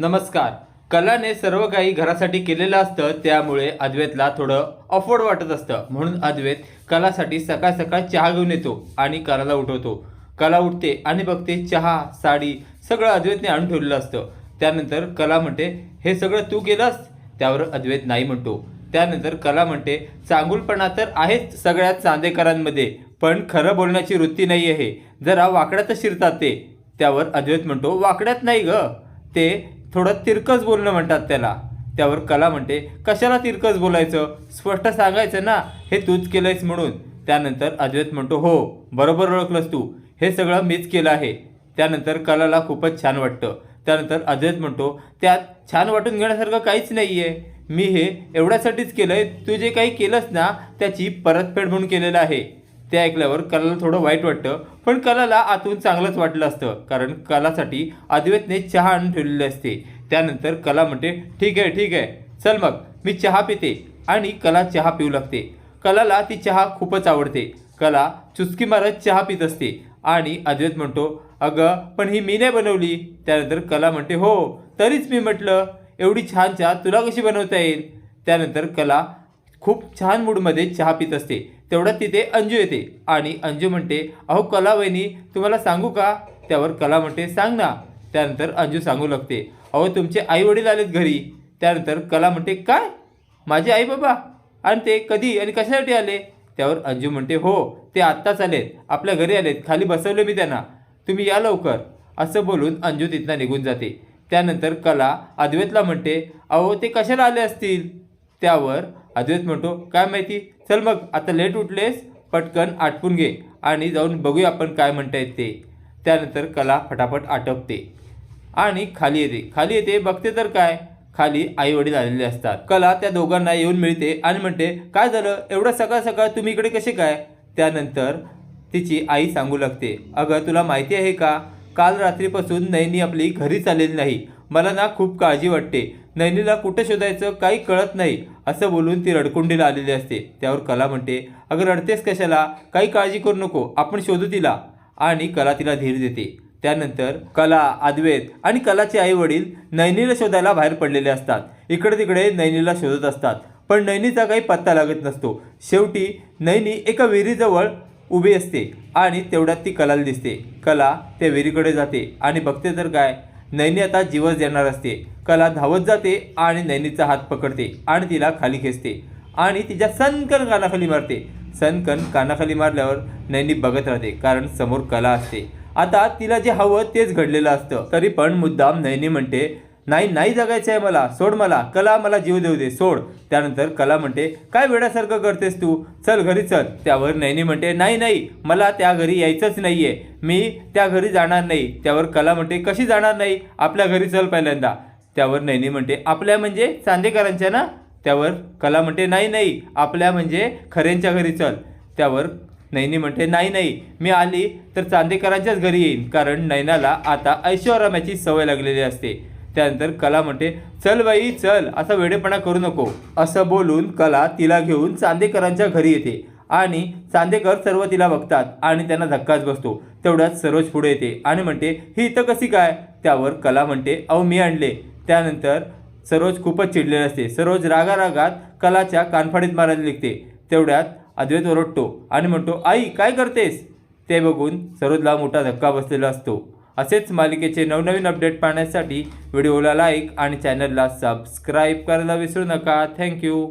नमस्कार. कलाने सर्व काही घरासाठी केलेलं असतं त्यामुळे अद्वैतला थोडं अफोर्ड वाटत असतं. म्हणून अद्वैत कलासाठी सकाळ सकाळ चहा घेऊन येतो आणि कलाला उठवतो. कला उठते आणि बघते चहा साडी सगळं अद्वैतने आणून ठेवलेलं असतं. त्यानंतर कला म्हणते हे सगळं तू केलंस? त्यावर अद्वैत नाही म्हणतो. त्यानंतर कला म्हणते चांगुलपणा तर आहेच सगळ्या चांदेकरांमध्ये पण खरं बोलण्याची वृत्ती नाही आहे जरा वाकड्यातच शिरतात ते. त्यावर अद्वैत म्हणतो वाकड्यात नाही ग. ते थोडं तिरकस बोलणं म्हणतात त्याला. त्यावर कला म्हणते कशाला तिरकस बोलायचं? स्पष्ट सांगायचं ना? हे तूच केलंयस म्हणून. त्यानंतर अद्वैत म्हणतो हो बरोबर ओळखलंस तू. हे सगळं मीच केलं आहे. त्यानंतर कलाला खूपच छान वाटतं. त्यानंतर अद्वैत म्हणतो त्यात छान वाटून घेण्यासारखं काहीच नाही आहे मी हे एवढ्यासाठीच केलं आहे तू जे काही केलंस ना त्याची परतफेड म्हणून केलेलं आहे. ते ऐकल्यावर कलाला थोडं वाईट वाटतं. पण कलाला आतून चांगलंच वाटलं असतं. कारण कलासाठी अद्वैतने चहा आणून ठेवलेले असते. त्यानंतर कला म्हणते ठीक आहे ठीक आहे. चल मग मी चहा पिते. आणि कला चहा पिऊ लागते. कलाला ती चहा खूपच आवडते. कला चुचकी मारत चहा पित असते. आणि अद्वैत म्हणतो अगं पण ही मी नाही बनवली. त्यानंतर कला म्हणते हो तरीच मी म्हटलं एवढी छान चहा तुला कशी बनवता येईल? त्यानंतर कला खूप छान मूडमध्ये चहा पित असते. तेवढ्यात तिथे अंजू येते आणि अंजू म्हणते अहो कला वहिनी तुम्हाला सांगू का? त्यावर कला म्हणते सांग ना. त्यानंतर अंजू सांगू लागते अहो तुमचे आई वडील आलेत घरी. त्यानंतर कला म्हणते काय? माझे आई बाबा? आणि ते कधी आणि कशासाठी आले? त्यावर अंजू म्हणते हो ते आत्ताच आलेत. आपल्या घरी आलेत. खाली बसवले मी त्यांना. तुम्ही या लवकर. असं बोलून अंजू तिथनं निघून जाते. त्यानंतर कला अद्वैतला म्हणते अहो ते कशाला आले असतील? त्यावर अद्वैत म्हणतो काय माहिती? चल मग आता लेट उठलेस पटकन आटपून घे आणि जाऊन बघूया आपण काय म्हणता येते त्यानंतर कला फटाफट आटपते आणि खाली येते. खाली येते बघते तर काय? खाली आई वडील आलेले असतात. कला त्या दोघांना येऊन मिळते आणि म्हणते काय झालं? एवढं सकाळ सकाळ तुम्ही इकडे कसे काय? त्यानंतर तिची आई सांगू लागते अगं तुला माहिती आहे का? काल रात्रीपासून नैनी आपली घरीच आलेली नाही. मला ना खूप काळजी वाटते. नैनीला कुठं शोधायचं काही कळत नाही असं बोलून ती रडकुंडीला आलेली असते. त्यावर कला म्हणते अगं रडतेस कशाला? काही काळजी करू नको आपण शोधू तिला. आणि कला तिला धीर देते. त्यानंतर कला अद्वैत आणि कलाचे आई वडील नैनीला शोधायला बाहेर पडलेले असतात. इकडे तिकडे नैनीला शोधत असतात. पण नैनीचा काही पत्ता लागत नसतो. शेवटी नैनी एका विहिरीजवळ उभी असते आणि तेवढ्यात ती कलाला दिसते. कला त्या विहिरीकडे जाते आणि बघते तर काय नैनी आता जीवच देणार असते. कला धावत जाते आणि नैनीचा हात पकडते आणि तिला खाली खेचते आणि तिच्या सनकन कानाखाली मारते. सनकन कानाखाली मारल्यावर नैनी बघत राहते कारण समोर कला असते. आता तिला जे हवं तेच घडलेलं असतं. तरी पण मुद्दाम नैनी म्हणते नाही नाही जगायचं आहे मला सोड मला कला मला जीव देऊ दे सोड. त्यानंतर कला म्हणते काय वेड्यासारखं करतेस तू? चल घरी चल. त्यावर नैनी म्हणते नाही नाही मला त्या घरी यायचंच नाही आहे मी त्या घरी जाणार नाही. त्यावर कला म्हणते कशी जाणार नाही? आपल्या घरी चल पहिल्यांदा. त्यावर नैनी म्हणते. आपल्या म्हणजे चांदेकरांच्या ना? त्यावर कला म्हणते नाही नाही आपल्या म्हणजे खऱ्यांच्या घरी चल. त्यावर नैनी म्हणते नाही नाही मी आली तर चांदेकरांच्याच घरी येईन. कारण नैनाला आता ऐश्वर्याची सवय लागलेली असते. त्यानंतर कला म्हणते चल बाई चल असा वेडेपणा करू नको. असं बोलून कला तिला घेऊन चांदेकरांच्या घरी येते आणि चांदेकर सर्व तिला बघतात आणि त्यांना धक्काच बसतो. तेवढ्यात सरोज पुढे येते आणि म्हणते ही इथं कशी काय? त्यावर कला म्हणते अहो मी आणले. त्यानंतर सरोज खूपच चिडलेले असते. सरोज रागारागात कलाच्या कानफाडीत मारायला निघते. तेवढ्यात अद्वैत ओरडतो आणि म्हणतो आई काय करतेस? ते बघून सरोजला मोठा धक्का बसलेला असतो. असेच मालिकेचे नवनवीन अपडेट पाहण्यासाठी व्हिडिओला लाईक आणि चॅनलला सबस्क्राईब करायला विसरू नका. थँक्यू.